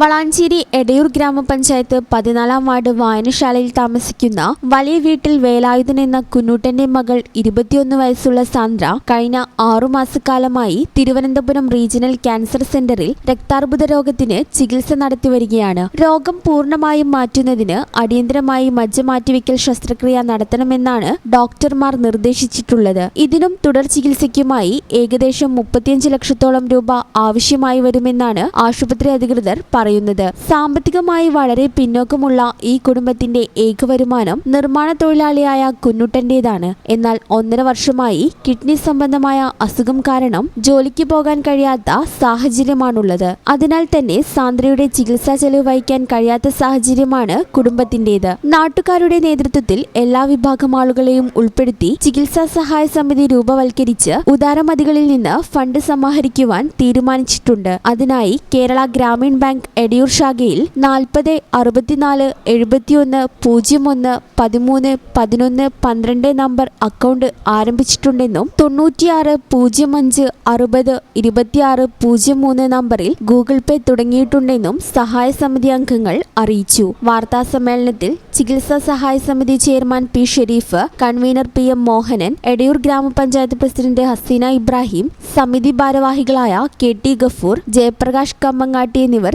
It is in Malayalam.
വളാഞ്ചേരി എടയൂർ ഗ്രാമപഞ്ചായത്ത് പതിനാലാം വാർഡ് വായനശാലയിൽ താമസിക്കുന്ന വലിയ വീട്ടിൽ വേലായുധൻ എന്ന കുന്നൂട്ടന്റെ മകൾ ഇരുപത്തിയൊന്ന് വയസ്സുള്ള സാന്ദ്ര കഴിഞ്ഞ ആറുമാസക്കാലമായി തിരുവനന്തപുരം റീജിയണൽ ക്യാൻസർ സെന്ററിൽ രക്താർബുദ രോഗത്തിന് ചികിത്സ നടത്തി വരികയാണ്. രോഗം പൂർണമായും മാറ്റുന്നതിന് അടിയന്തരമായി മജ്ജ മാറ്റിവെക്കൽ ശസ്ത്രക്രിയ നടത്തണമെന്നാണ് ഡോക്ടർമാർ നിർദ്ദേശിച്ചിട്ടുള്ളത്. ഇതിനും തുടർ ചികിത്സയ്ക്കുമായി ഏകദേശം മുപ്പത്തിയഞ്ച് ലക്ഷത്തോളം രൂപ ആവശ്യമായി വരുമെന്നാണ് ആശുപത്രി അധികൃതർ പറയുന്നത്. സാമ്പത്തികമായി വളരെ പിന്നോക്കമുള്ള ഈ കുടുംബത്തിന്റെ ഏക വരുമാനം നിർമ്മാണ തൊഴിലാളിയായ കുന്നുട്ടന്റേതാണ് എന്നാൽ ഒന്നര വർഷമായി കിഡ്നി സംബന്ധമായ അസുഖം കാരണം ജോലിക്ക് പോകാൻ കഴിയാത്ത സാഹചര്യമാണുള്ളത്. അതിനാൽ തന്നെ സാന്ദ്രയുടെ ചികിത്സാ ചെലവ് വഹിക്കാൻ കഴിയാത്ത സാഹചര്യമാണ് കുടുംബത്തിന്റേത്. നാട്ടുകാരുടെ നേതൃത്വത്തിൽ എല്ലാ വിഭാഗം ആളുകളെയും ഉൾപ്പെടുത്തി ചികിത്സാ സഹായ സമിതി രൂപവൽക്കരിച്ച് ഉദാരമതികളിൽ നിന്ന് ഫണ്ട് സമാഹരിക്കുവാൻ തീരുമാനിച്ചിട്ടുണ്ട്. അതിനായി കേരള ഗ്രാമീൺ ബാങ്ക് എടിയൂർ ശാഖയിൽ നാൽപ്പത് അറുപത്തിനാല് എഴുപത്തിയൊന്ന് പൂജ്യം ഒന്ന് പതിമൂന്ന് പതിനൊന്ന് പന്ത്രണ്ട് നമ്പർ അക്കൗണ്ട് ആരംഭിച്ചിട്ടുണ്ടെന്നും തൊണ്ണൂറ്റിയാറ് പൂജ്യം അഞ്ച് അറുപത് ഇരുപത്തിയാറ് പൂജ്യം മൂന്ന് നമ്പറിൽ ഗൂഗിൾ പേ തുടങ്ങിയിട്ടുണ്ടെന്നും സഹായ സമിതി അംഗങ്ങൾ അറിയിച്ചു. വാർത്താ സമ്മേളനത്തിൽ ചികിത്സാ സഹായ സമിതി chairman P Sherif convener P M Mohanan Edayur gramapanchayat president Haseena Ibrahim സമിതി ഭാരവാഹികളായ കെ ടി ഗഫൂർ ജയപ്രകാശ് കമ്മങ്ങാട്ടി എന്നിവർ